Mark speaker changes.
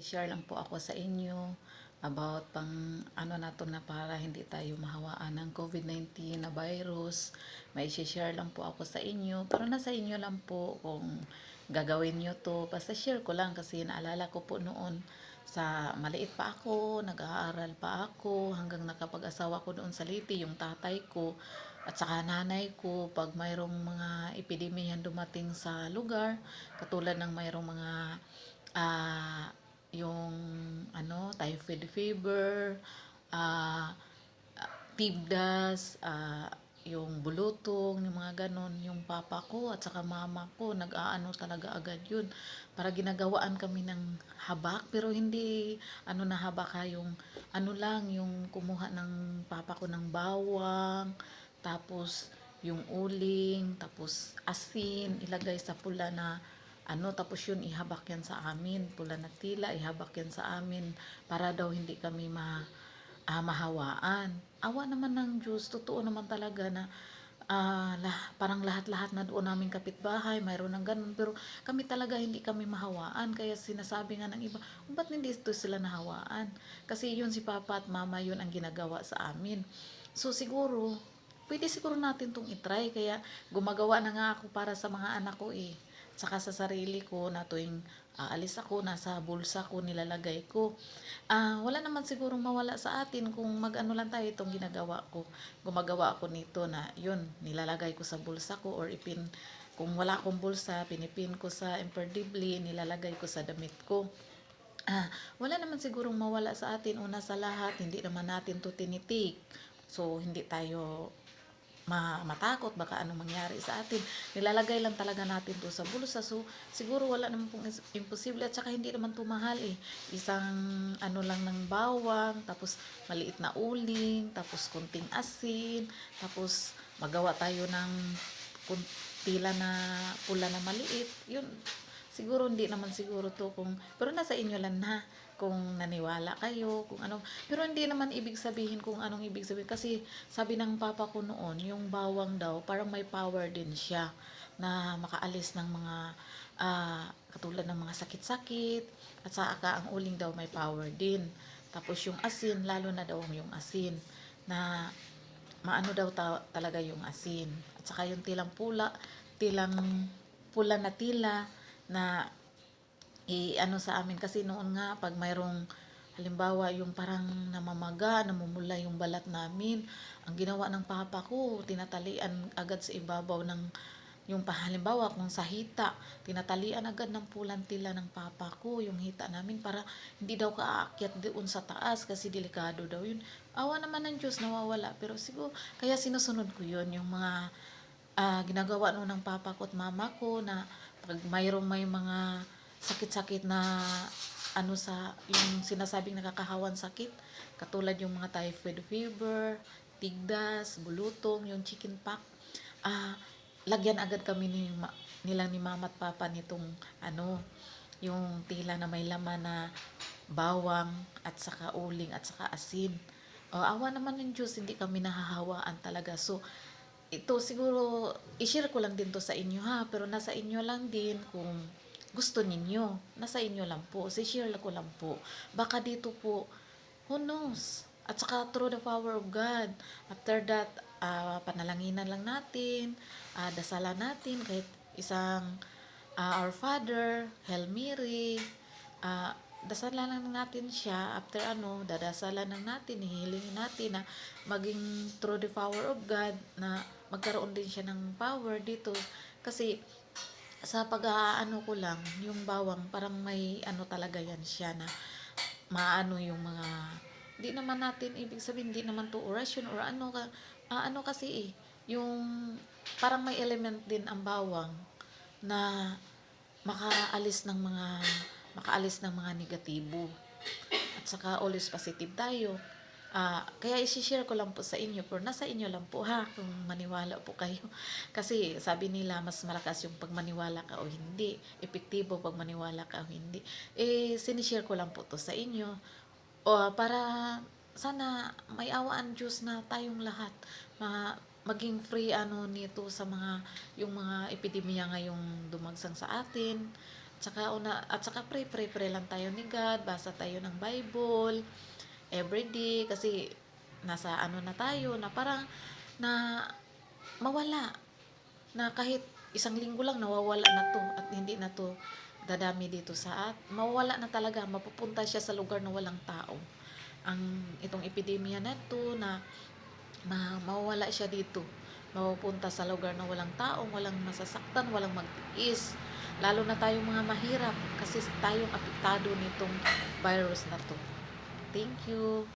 Speaker 1: Share lang po ako sa inyo about pang ano na to na para hindi tayo mahawaan ng COVID-19 na virus. May share lang po ako sa inyo. Pero nasa inyo lang po kung gagawin nyo to. Basta share ko lang kasi naalala ko po noon sa maliit pa ako, nag-aaral pa ako, hanggang nakapag-asawa ko doon sa Liti, yung tatay ko, at saka nanay ko, pag mayroong mga epidemiyan dumating sa lugar, katulad ng mayroong mga ah yung ano, typhoid fever, ah, tibdas, ah, yung bulutong, yung mga ganon, yung papa ko at saka mama ko, nag-aano talaga agad yun. Para ginagawaan kami ng habak, pero hindi ano na habak ha, yung ano lang, yung kumuha ng papa ko ng bawang, tapos yung uling, tapos asin, ilagay sa pula na ano, tapos yun ihabak yan sa amin, pula na tila, ihabak yan sa amin para daw hindi kami ma ah, mahawaan. Awa naman ng Diyos, totoo naman talaga na ah, lah, parang lahat-lahat na doon namin kapitbahay, mayroon ng ganun, pero kami talaga hindi kami mahawaan. Kaya sinasabi nga ng iba, ba't hindi ito sila nahawaan? Kasi yun si Papa at Mama, yun ang ginagawa sa amin. So siguro, pwede siguro natin tong itry. Kaya gumagawa na nga ako para sa mga anak ko eh. Saka sa sarili ko na tuwing aalis ako, nasa bulsa ko nilalagay ko. Ah, wala naman sigurong mawala sa atin kung mag-ano lang tayo itong ginagawa ko. Gumagawa ako nito na yun, nilalagay ko sa bulsa ko or ipin kung wala akong bulsa, pinipin ko sa imperdibly, nilalagay ko sa damit ko. Ah, wala naman sigurong mawala sa atin. Una sa lahat, hindi naman natin to tinitik. So, hindi tayo ma matakot baka anong mangyari sa atin. Nilalagay lang talaga natin to sa bulsa. So, siguro wala naman pong imposible at saka hindi naman to mahal eh. Isang ano lang ng bawang, tapos maliit na uling, tapos kunting asin, tapos magawa tayo ng kuntila na pula na maliit. Yun, siguro hindi naman siguro to kung, pero nasa inyo lang na kung naniwala kayo, kung anong, pero hindi naman ibig sabihin kung anong ibig sabihin. Kasi sabi ng papa ko noon, yung bawang daw, parang may power din siya na makaalis ng mga, ah, katulad ng mga sakit-sakit, at saka ang uling daw may power din. Tapos yung asin, lalo na daw yung asin, na maano daw ta- talaga yung asin. At saka yung tilang pula, tilang pula na tila na i ano sa amin kasi noon nga pag mayroong halimbawa yung parang namamaga, namumula yung balat namin, ang ginawa ng papa ko, tinatalian agad sa ibabaw ng yung halimbawa kung sa hita, tinatalian agad ng pulang tila ng papa ko yung hita namin para hindi daw kaakyat doon sa taas kasi delikado daw yun. Awa naman ng Diyos nawawala pero siguro kaya sinusunod ko yun yung mga ah, ginagawa noon ng papa ko at mama ko na pag mayroong may mga sakit-sakit na ano sa yung sinasabing nakakahawan sakit katulad yung mga typhoid fever, tigdas, bulutong, yung chicken pox ah lagyan agad kami ni nila ni mama at papa nitong ano yung tila na may laman na bawang at saka uling at saka asin. O, awa naman ng Diyos, hindi kami nahahawaan talaga. So, ito siguro, i-share ko lang din to sa inyo ha, pero nasa inyo lang din kung gusto ninyo. Nasa inyo lang po. Si share ko lang po. Baka dito po, who knows? At saka through the power of God. After that, ah, panalanginan lang natin, ah, dasalan natin kahit isang ah, Our Father, Hail Mary, ah, dasalan lang natin siya after ano, dadasalan lang natin, hihilingin natin na maging through the power of God na magkaroon din siya ng power dito. Kasi sa pag-aano ko lang, yung bawang parang may ano talaga yan siya na maano yung mga di naman natin ibig sabihin hindi naman to oration or ano ka ah, ano kasi eh yung parang may element din ang bawang na makaalis ng mga makaalis ng mga negatibo. At saka always positive tayo Ah, kaya i-share ko lang po sa inyo, pero nasa inyo lang po ha, kung maniwala po kayo. Kasi sabi nila, mas malakas yung pag maniwala ka o hindi. Epektibo pag maniwala ka o hindi. Eh, sinishare ko lang po to sa inyo. O, para sana may awaan Diyos na tayong lahat. Ma, maging free ano nito sa mga yung mga epidemya ngayong dumagsang sa atin Tsaka una, at saka pray, pray, pray lang tayo ni God, basa tayo ng Bible, everyday, kasi nasa ano na tayo, na parang, na mawala, na kahit isang linggo lang nawawala na to, at hindi na to dadami dito sa at, mawawala na talaga, mapupunta siya sa lugar na walang tao. Ang itong epidemya na to, na ma mawawala siya dito. Mapupunta sa lugar na walang tao, walang masasaktan, walang magtiis. Lalo na tayong mga mahirap kasi tayong apektado nitong virus na to. Thank you.